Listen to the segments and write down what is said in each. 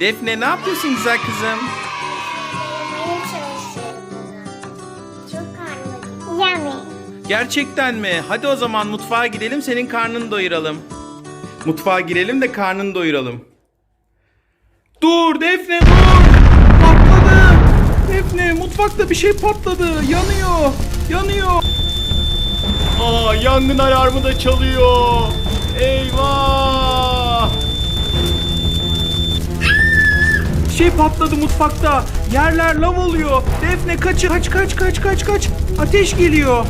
Defne ne yapıyorsun güzel kızım? Yummy. Gerçekten mi? Hadi o zaman mutfağa gidelim senin karnını doyuralım. Mutfağa girelim de karnını doyuralım. Dur Defne dur! Patladı! Defne mutfakta bir şey patladı. Yanıyor. Yanıyor. Aa yangın alarmı da çalıyor. Eyvah! Patladı mutfakta. Yerler lav oluyor. Defne kaç kaç kaç kaç kaç kaç. Ateş geliyor.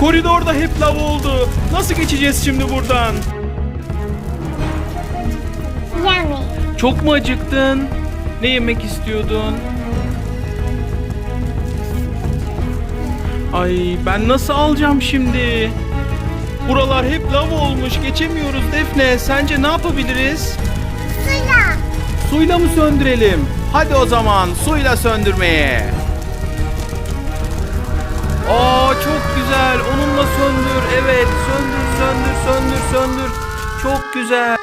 Koridorda hep lav oldu. Nasıl geçeceğiz şimdi buradan? Yummy. Çok mu acıktın? Ne yemek istiyordun? Ay ben nasıl alacağım şimdi? Buralar hep lav olmuş. Geçemiyoruz Defne. Sence ne yapabiliriz? Suyla. Suyla mı söndürelim? Hadi o zaman suyla söndürmeye. Aa çok güzel. Onunla söndür. Evet, söndür, söndür, söndür, söndür. Çok güzel.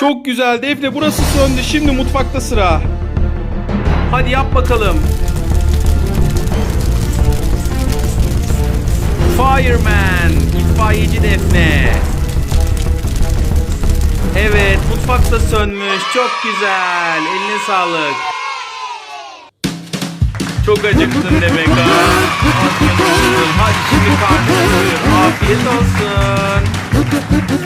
Çok güzel Defne burası söndü. Şimdi mutfakta sıra. Hadi yap bakalım. Fireman, itfaiyeci Defne. Evet, mutfakta sönmüş. Çok güzel. Eline sağlık. Çok acıktın demek. Hadi şimdi karnını doyur. Afiyet olsun.